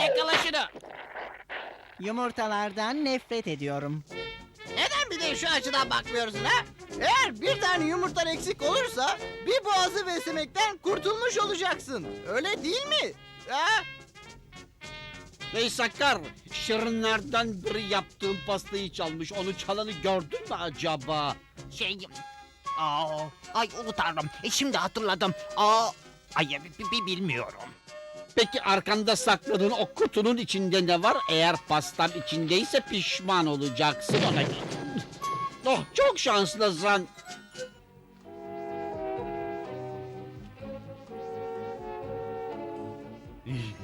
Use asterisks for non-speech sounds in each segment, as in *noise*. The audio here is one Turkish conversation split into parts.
yakala şunu. Yumurtalardan nefret ediyorum. Neden bir de şu açıdan bakmıyorsun ha? Eğer bir tane yumurtan eksik olursa bir boğazı beslemekten kurtulmuş olacaksın. Öyle değil mi? Ha? Hey Sakar, şirinlerden biri yaptığım pastayı çalmış. Onu çalanı gördün mü acaba? Şey... Aa, ay ulu tanrım. E, şimdi hatırladım. Aa, ay bi- bi- bi- bilmiyorum. Peki arkanda sakladığın o kutunun içinde ne var? Eğer pastam içindeyse pişman olacaksın ona. Oh çok şanslısın.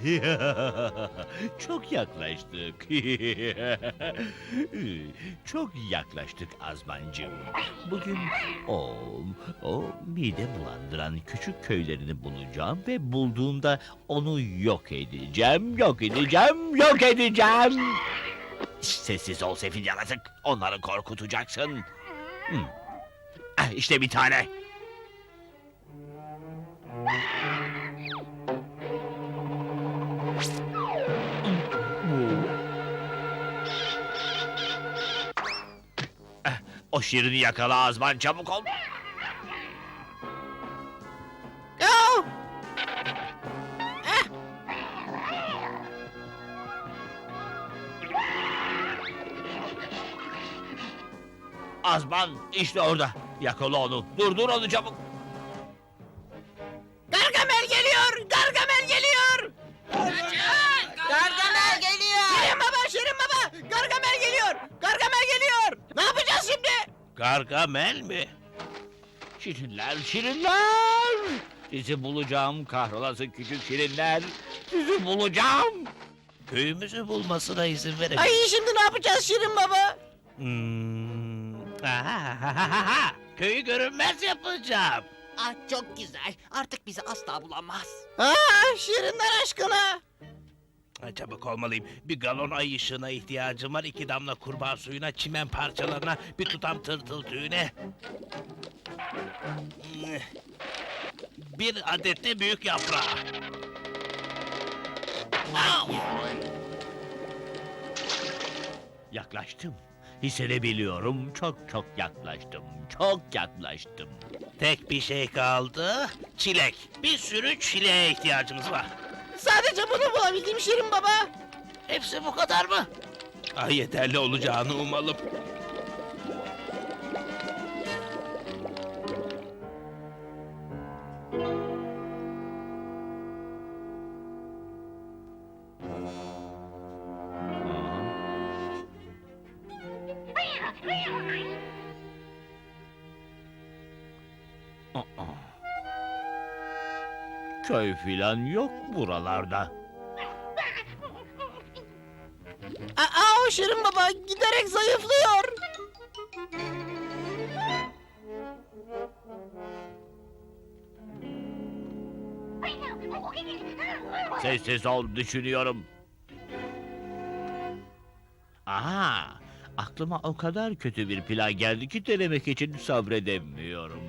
*laughs* Çok yaklaştık. *laughs* Çok yaklaştık Azmancığım. Bugün o, o mide bulandıran küçük köylerini bulacağım ve bulduğumda onu yok edeceğim, yok edeceğim, yok edeceğim. Sessiz ol sefil yaratık. Onları korkutacaksın. Hmm. Ah, İşte bir tane. O şirini yakala Azman çabuk ol. Yahu! Azman işte orada. Yakala onu. Durdur onu çabuk. Gargamel mi? Şirinler, şirinler! Sizi bulacağım kahrolası küçük şirinler. Sizi bulacağım. Köyümüzü bulmasına izin verin. Ay şimdi ne yapacağız Şirin baba? Hmm. Ahahahaha! Köyü görünmez yapacağım. Ah çok güzel. Artık bizi asla bulamaz. Aa, Şirinler aşkına! Ha, Çabuk olmalıyım. Bir galon ay ışığına ihtiyacım var. iki damla kurbağa suyuna, çimen parçalarına, bir tutam tırtıl tüyüne. Bir adet de büyük yaprağı. Au! Yaklaştım. Hissedebiliyorum. Çok çok yaklaştım. Çok yaklaştım. Tek bir şey kaldı. Çilek. Bir sürü çileğe ihtiyacımız var. Sadece bunu bulabildim Şirin baba. Hepsi bu kadar mı? Ah yeterli olacağını umalım. Filan yok buralarda. Aa, o Şirin baba giderek zayıflıyor. Sessiz ol düşünüyorum. Aha! Aklıma o kadar kötü bir plan geldi ki denemek için sabredemiyorum.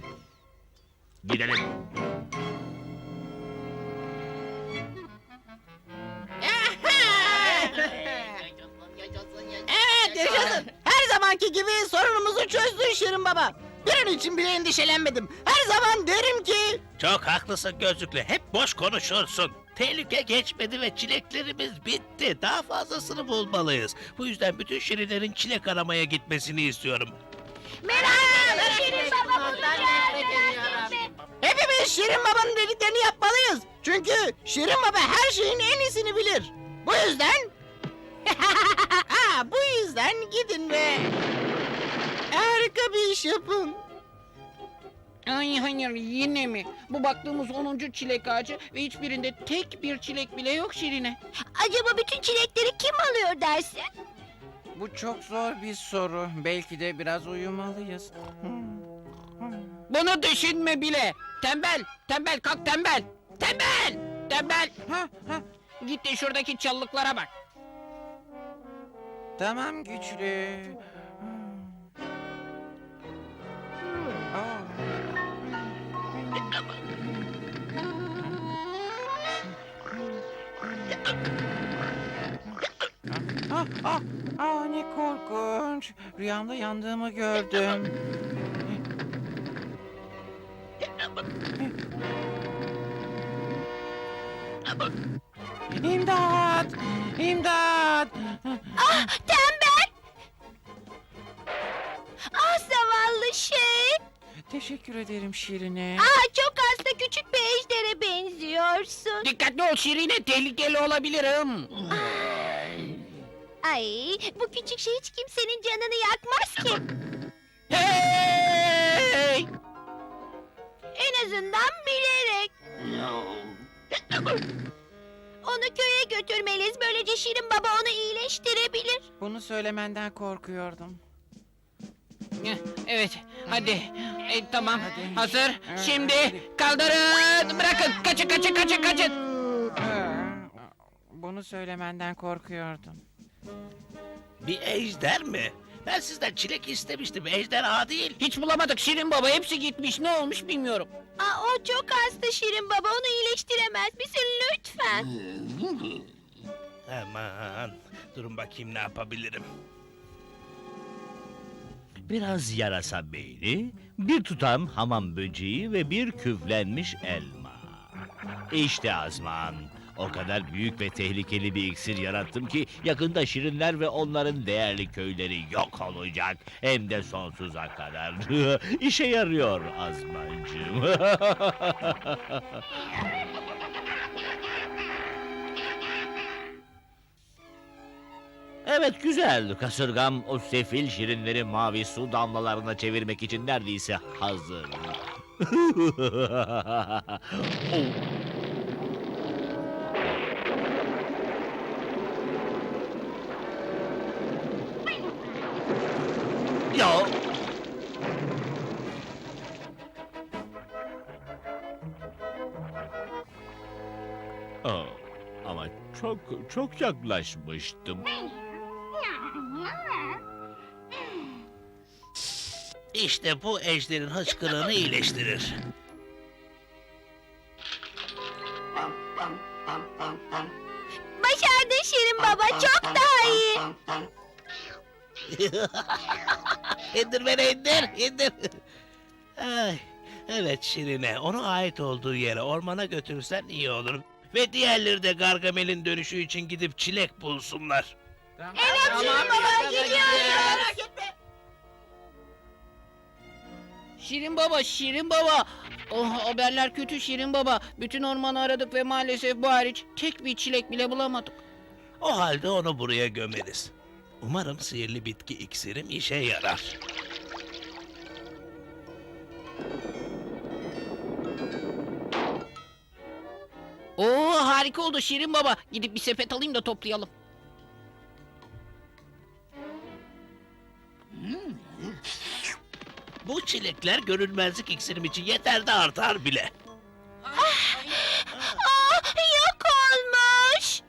Gidelim. Zamanki gibi sorunumuzu çözdün Şirin baba. Bir an için bile endişelenmedim. Her zaman derim ki... Çok haklısın gözlüklü. Hep boş konuşursun. Tehlike geçmedi ve çileklerimiz bitti. Daha fazlasını bulmalıyız. Bu yüzden bütün şirinlerin çilek aramaya gitmesini istiyorum. Hepimiz Şirin babanın dediklerini yapmalıyız. Çünkü Şirin baba her şeyin en iyisini bilir. Bu yüzden... *laughs* bu yüzden gidin ve... Harika bir iş yapın. Ay hayır yine mi? Bu baktığımız 10. çilek ağacı ve hiçbirinde tek bir çilek bile yok Şirine. Acaba bütün çilekleri kim alıyor dersin? Bu çok zor bir soru. Belki de biraz uyumalıyız. Bunu düşünme bile. Tembel, tembel kalk tembel. Tembel, tembel. Ha, ha. Git de şuradaki çalılıklara bak. Tamam güçlü. Aa. Ah, ah ne korkunç. Rüyamda yandığımı gördüm. İmdat! İmdat! Ah tembel. Ah zavallı şey. Teşekkür ederim Şirine. Ah çok hasta küçük bir ejdere benziyorsun. Dikkatli ol Şirine tehlikeli olabilirim. Ay bu küçük şey hiç kimsenin canını yakmaz ki. Hey! En azından bilerek. Onu köye götürmeliyiz. Böylece Şirin Baba onu iyileştirebilir. Bunu söylemenden korkuyordum. Eh, Evet, hadi. E, tamam, Hadi. hazır. Evet, Şimdi kaldırın. Bırakın, kaçın, kaçın, kaçın, kaçın. Bunu söylemenden korkuyordum. Bir ejder mi? Ben sizden çilek istemiştim. Ejderha değil. Hiç bulamadık Şirin Baba, hepsi gitmiş. Ne olmuş bilmiyorum. Aa, o çok hasta Şirin Baba. Onu iyileştiremez misin lütfen? Aman. Durun bakayım ne yapabilirim. Biraz yarasa beyni, bir tutam hamam böceği ve bir küflenmiş elma. İşte Azman. O kadar büyük ve tehlikeli bir iksir yarattım ki yakında şirinler ve onların değerli köyleri yok olacak. Hem de sonsuza kadar. *laughs* İşe yarıyor Azmancığım. *laughs* Evet güzel. Kasırgam o sefil şirinleri mavi su damlalarına çevirmek için neredeyse hazır. *laughs* Oh. Çok yaklaşmıştım. İşte bu ejderin hıçkırığını iyileştirir. Başardın Şirin Baba. Çok daha iyi. *laughs* indir beni indir, indir. Ay, evet Şirine, onu ait olduğu yere ormana götürsen iyi olur. Ve diğerleri de Gargamel'in dönüşü için gidip çilek bulsunlar. Evet Şirin Baba gidiyoruz. Şirin Baba, Şirin Baba. Oh, haberler kötü Şirin Baba. Bütün ormanı aradık ve maalesef bu hariç tek bir çilek bile bulamadık. O halde onu buraya gömeriz. Umarım sihirli bitki iksirim işe yarar. Oo harika oldu Şirin Baba. Gidip bir sepet alayım da toplayalım. Bu çilekler görünmezlik iksirim için yeter de artar bile. Ah, yok olmuş.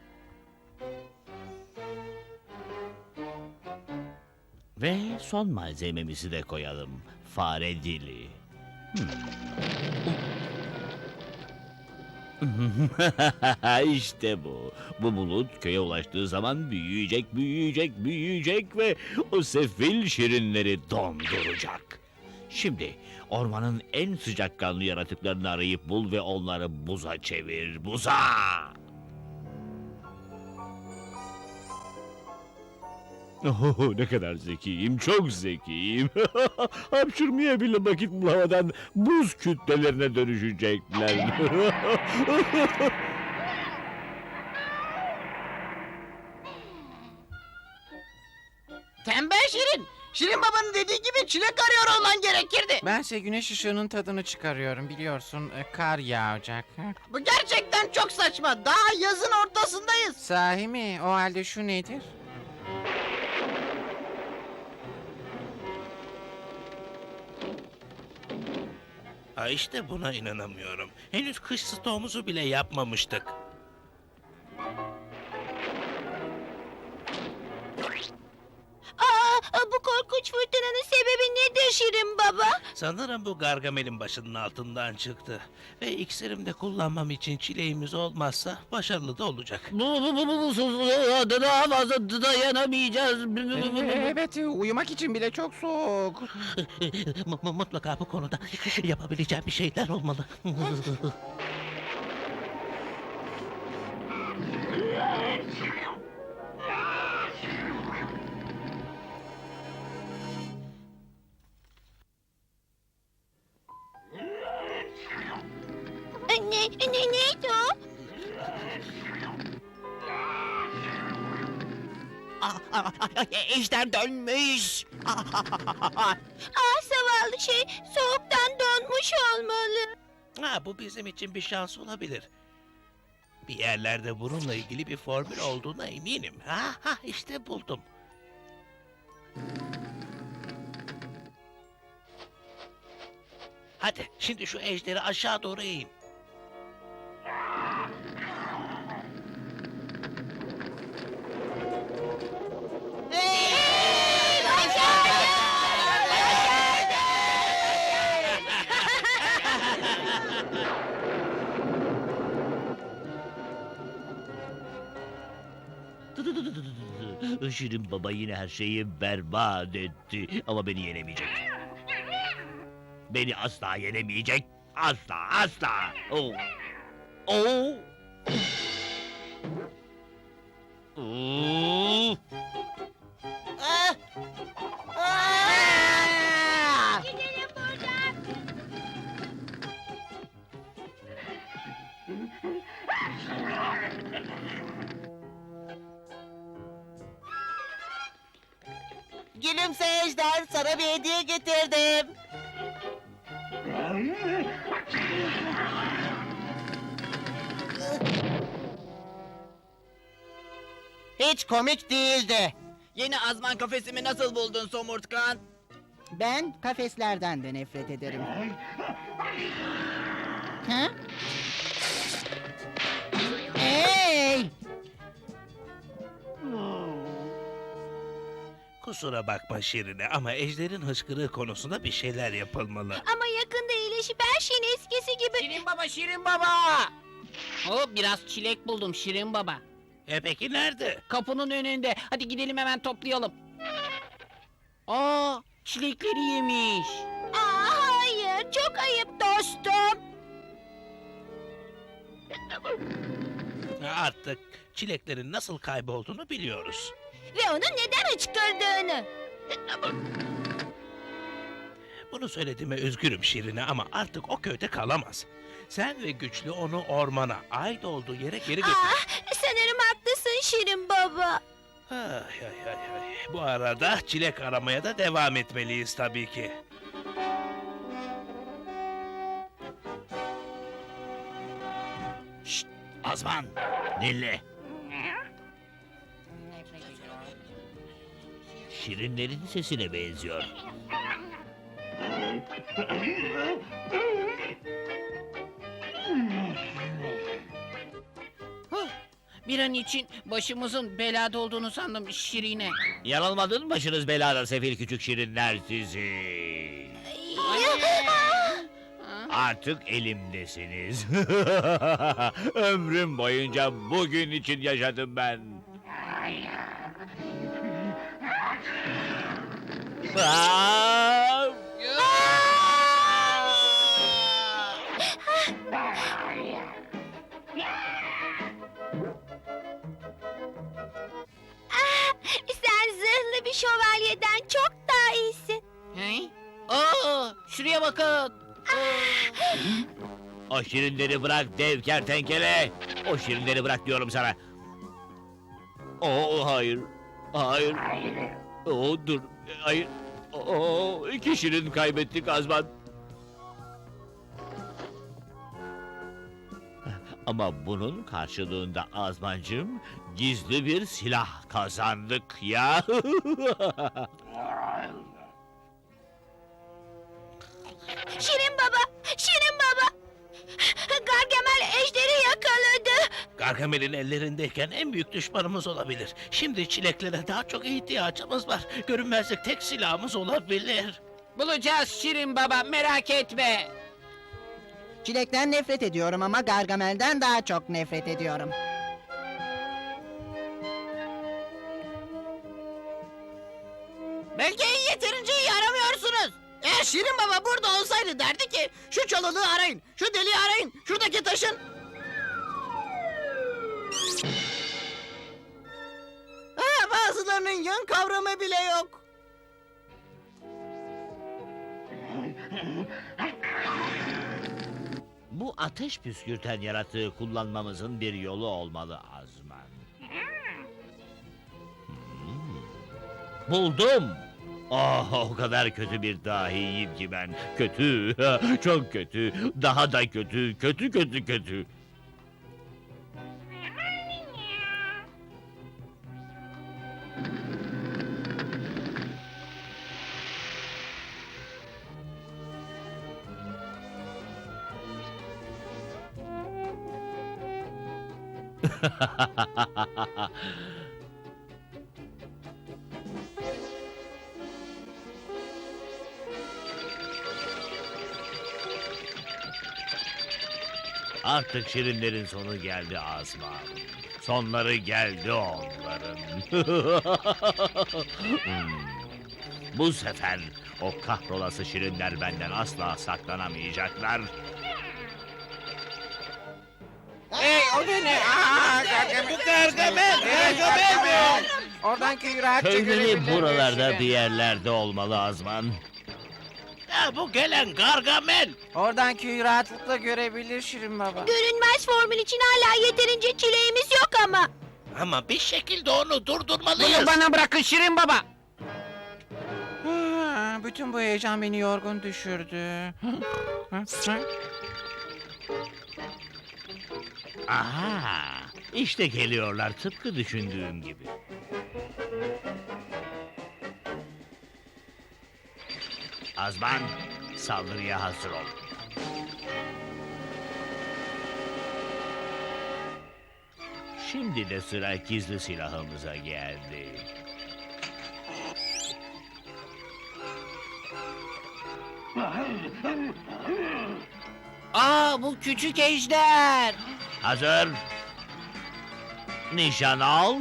Ve son malzememizi de koyalım. Fare dili. Hmm. *laughs* işte bu. Bu bulut köye ulaştığı zaman büyüyecek, büyüyecek, büyüyecek ve o sefil şirinleri donduracak. Şimdi ormanın en sıcakkanlı yaratıklarını arayıp bul ve onları buza çevir, buza! Oh, ne kadar zekiyim, çok zekiyim. *laughs* Hapşırmaya bile vakit bulamadan buz kütlelerine dönüşecekler. *laughs* Tembel Şirin. Şirin Baba'nın dediği gibi çilek arıyor olman gerekirdi. Bense güneş ışığının tadını çıkarıyorum. Biliyorsun e, kar yağacak. Bu gerçekten çok saçma. Daha yazın ortasındayız. Sahi mi? O halde şu nedir? İşte buna inanamıyorum. Henüz kış stoğumuzu bile yapmamıştık. Şirin Baba? Sanırım bu Gargamel'in başının altından çıktı. Ve iksirimde kullanmam için çileğimiz olmazsa başarılı da olacak. Bu bu bu bu bu daha fazla dayanamayacağız. Evet uyumak için bile çok soğuk. Mu- mu- Mutlaka bu konuda yapabileceğim bir şeyler olmalı. Ejder dönmüş. *laughs* Ah, zavallı şey soğuktan donmuş olmalı. Ha, bu bizim için bir şans olabilir. Bir yerlerde bununla ilgili bir formül olduğuna eminim. Ha, ha işte buldum. Hadi şimdi şu ejderi aşağı doğru eğin. Şirin baba yine her şeyi berbat etti. Ama beni yenemeyecek. Beni asla yenemeyecek. Asla asla. Oh. Oh. Oh. Gidelim buradan. *laughs* Gülümse Ejder sana bir hediye getirdim. Hiç komik değildi. Yeni azman kafesimi nasıl buldun Somurtkan? Ben kafeslerden de nefret ederim. Ha? Kusura bakma Şirine ama ejderin hıçkırığı konusunda bir şeyler yapılmalı. Ama yakında iyileşip her şeyin eskisi gibi. Şirin baba, Şirin baba. Hop biraz çilek buldum Şirin baba. E peki nerede? Kapının önünde. Hadi gidelim hemen toplayalım. Aa, çilekleri yemiş. Aa hayır çok ayıp dostum. Artık çileklerin nasıl kaybolduğunu biliyoruz. Ve onun neden hıçkırdığını. Bunu söylediğime üzgünüm Şirine ama artık o köyde kalamaz. Sen ve güçlü onu ormana, ait olduğu yere geri götür. Ah sanırım haklısın Şirin baba. Ay, ay, ay, ay. Bu arada çilek aramaya da devam etmeliyiz tabii ki. Azman dinle. Şirinlerin sesine benziyor. Bir an için başımızın belada olduğunu sandım Şirine. Yanılmadın başınız belada sefil küçük şirinler sizi. Artık elimdesiniz. *laughs* Ömrüm boyunca bugün için yaşadım ben. Ah, sen zırhlı bir şövalyeden çok daha iyisin. He? Aa, şuraya bakın. O şirinleri bırak dev kertenkele. O şirinleri bırak diyorum sana. Oo hayır. Hayır. Oo dur. Hayır. Oo iki şirin kaybettik Azman. Ama bunun karşılığında Azmancığım gizli bir silah kazandık ya. Şirin baba, Şirin baba. Gargamel ejderi yakaladı. Gargamel'in ellerindeyken en büyük düşmanımız olabilir. Şimdi çileklere daha çok ihtiyacımız var. Görünmezlik tek silahımız olabilir. Bulacağız Şirin Baba merak etme. Çilekten nefret ediyorum ama Gargamel'den daha çok nefret ediyorum. Belki yeterince iyi aramıyorsunuz. Eğer Şirin Baba burada olsaydı derdi ki şu çalılığı arayın, şu deliği arayın, şuradaki taşın. Ha, bazılarının yön kavramı bile yok. Bu ateş püskürten yaratığı kullanmamızın bir yolu olmalı Azman. Hmm. Buldum. Oh, o kadar kötü bir dahiyim ki ben. Kötü, *laughs* çok kötü, daha da kötü, kötü kötü kötü. *laughs* Artık şirinlerin sonu geldi Azman. Sonları geldi onların. *laughs* Hmm. Bu sefer o kahrolası şirinler benden asla saklanamayacaklar. O ne? Aa, Gargamel. Bu Gargamel, Gargamel mi? Oradan rahatça Köyleri görebilirler buralarda bir yerlerde olmalı Azman. Ha, bu gelen Gargamel. Oradan köyü rahatlıkla görebilir Şirin Baba. Görünmez formül için hala yeterince çileğimiz yok ama. Ama bir şekilde onu durdurmalıyız. Bunu bana bırakın Şirin Baba. Ha, Bütün bu heyecan beni yorgun düşürdü. Ha, *laughs* ha. Aha! İşte geliyorlar tıpkı düşündüğüm gibi. Azman, saldırıya hazır ol. Şimdi de sıra gizli silahımıza geldi. *laughs* Aa bu küçük ejder. Hazır. Nişan al.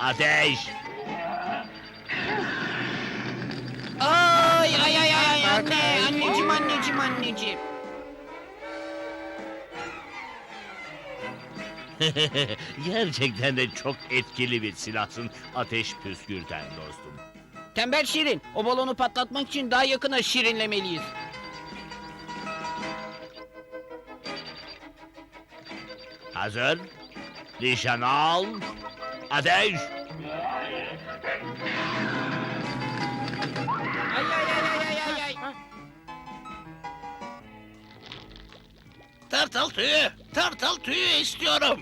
Ateş. Ay ay ay ay anne anneciğim anneciğim anneciğim. *laughs* Gerçekten de çok etkili bir silahsın ateş püskürten dostum. Tembel Şirin o balonu patlatmak için daha yakına şirinlemeliyiz. Hazır. Nişan al. Ateş. Ay ay ay ay ay ay. Tırtıl tüyü, tırtıl tüyü istiyorum.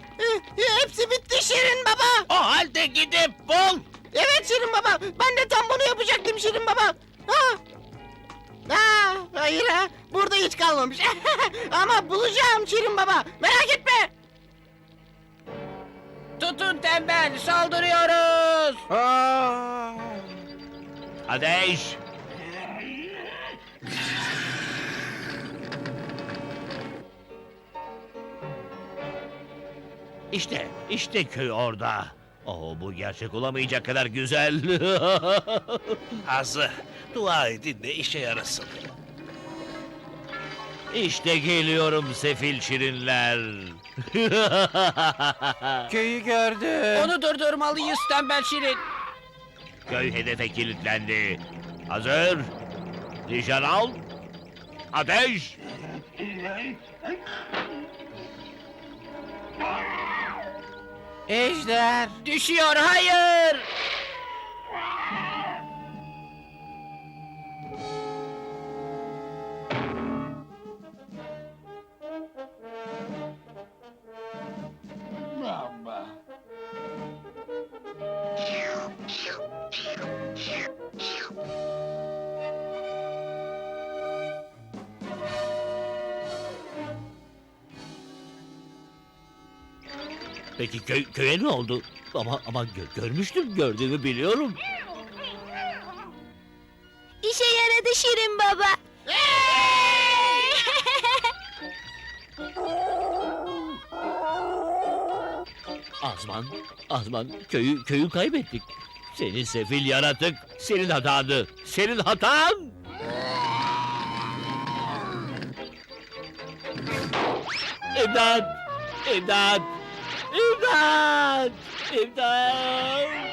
Hepsi bitti Şirin Baba. O halde gidip bul. Evet Şirin Baba. Ben de tam bunu yapacaktım Şirin Baba. Ha. Ha, hayır ha. Burada hiç kalmamış. *laughs* Ama bulacağım Şirin Baba. Merak etme. Tutun tembel saldırıyoruz. Aa! Ateş. İşte, işte köy orada. Oh, bu gerçek olamayacak kadar güzel. *laughs* Azı, dua edin de işe yarasın. İşte geliyorum sefil şirinler. *laughs* Köyü gördü. Onu durdurmalıyız tembel Şirin. Köy hedefe kilitlendi. Hazır. Nişan al. Ateş. Ejder. Düşüyor hayır. Peki köy, köye ne oldu? Ama ama gö- görmüştüm, gördüğümü biliyorum. Şirin Baba. Azman, Azman köyü köyü kaybettik. Senin sefil yaratık, senin hatanı, senin hatan. İmdat! İmdat! İmdat! İmdat!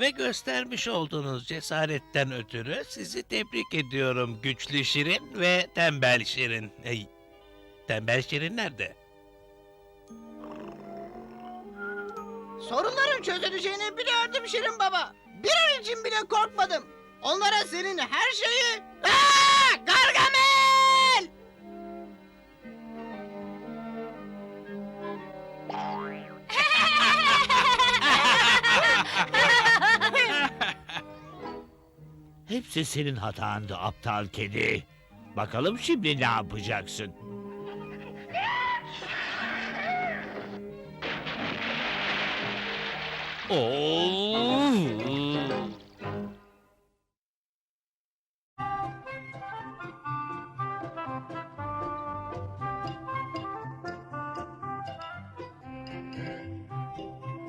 Ve göstermiş olduğunuz cesaretten ötürü sizi tebrik ediyorum güçlü Şirin ve tembel Şirin. Ey, tembel Şirin nerede? Sorunların çözüleceğini biliyordum Şirin Baba. Bir an için bile korkmadım. Onlara senin her şeyi... Hepsi senin hatandı aptal kedi. Bakalım şimdi ne yapacaksın? Oo!